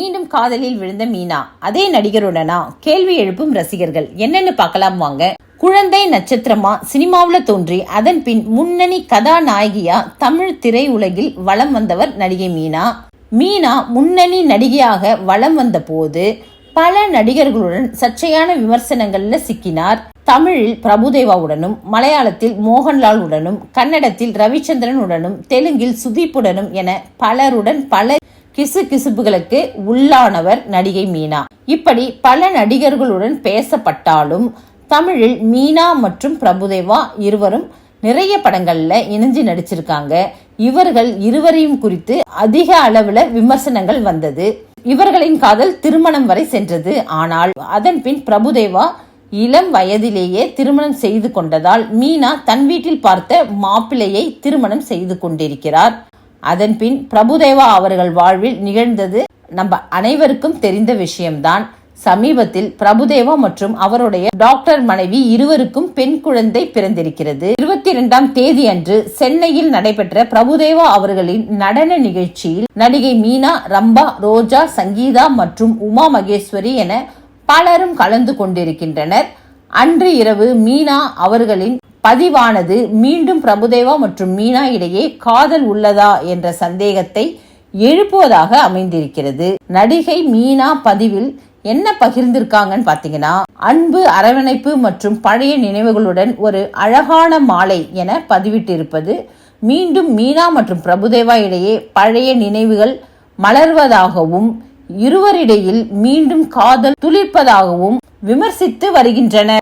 மீண்டும் காதலில் விழுந்த மீனா. அதே நடிகருடனா கேள்வி எழுப்பும் ரசிகர்கள். என்னன்னு பார்க்கலாம் வாங்க. குழந்தை நட்சத்திரமா சினிமாவில் தோன்றி அதன் பின் முன்னணி கதாநாயகியா தமிழ் திரையுலகில் வலம் வந்தவர் நடிகை மீனா. மீனா முன்னணி நடிகையாக வலம் வந்த போது பல நடிகர்களுடன் சர்ச்சையான விமர்சனங்கள்ல சிக்கினார். தமிழில் பிரபுதேவாவுடனும் மலையாளத்தில் மோகன்லால் உடனும் கன்னடத்தில் ரவிச்சந்திரன் உடனும் தெலுங்கில் சுதீப்புடனும் என பலருடன் பல கிசு கிசுப்புகளுக்கு உள்ளானவர் நடிகை மீனா. இப்படி பல நடிகர்களுடன் பேசப்பட்டாலும் தமிழில் மீனா மற்றும் பிரபுதேவா இருவரும் நிறைய படங்கள்ல இணைஞ்சு நடிச்சிருக்காங்க. இவர்கள் இருவரையும் குறித்து அதிக அளவுல விமர்சனங்கள் வந்தது. இவர்களின் காதல் திருமணம் வரை சென்றது. ஆனால் அதன் பின் பிரபுதேவா இளம் வயதிலேயே திருமணம் செய்து கொண்டதால் மீனா தன் வீட்டில் பார்த்த மாப்பிள்ளையை திருமணம் செய்து கொண்டிருக்கிறார். அதன் பின் பிரபுதேவா அவர்கள் வாழ்வில் நிகழ்ந்தது நம்ம அனைவருக்கும் தெரிந்த விஷயம்தான். சமீபத்தில் பிரபுதேவா மற்றும் அவருடைய டாக்டர் மனைவி இருவருக்கும் பெண் குழந்தை பிறந்திருக்கிறது. இருபத்தி இரண்டாம் தேதி அன்று சென்னையில் நடைபெற்ற பிரபுதேவா அவர்களின் நடன நிகழ்ச்சியில் நடிகை மீனா ரம்பா ரோஜா சங்கீதா மற்றும் உமா மகேஸ்வரி என பலரும் கலந்து கொண்டிருக்கின்றனர். அன்று இரவு மீனா அவர்களின் பதிவானது மீண்டும் பிரபுதேவா மற்றும் மீனா இடையே காதல் உள்ளதா என்ற சந்தேகத்தை எழுப்புவதாக அமைந்திருக்கிறது. நடிகை மீனா பதிவில் என்ன பகிர்ந்திருக்காங்கன்னு பார்த்தீங்கன்னா அன்பு அரவணைப்பு மற்றும் பழைய நினைவுகளுடன் ஒரு அழகான மாலை என பதிவிட்டிருப்பது மீண்டும் மீனா மற்றும் பிரபுதேவா இடையே பழைய நினைவுகள் மலர்வதாகவும் இருவரிடையில் மீண்டும் காதல் துளிர்ப்பதாகவும் விமர்சித்து வருகின்றனர்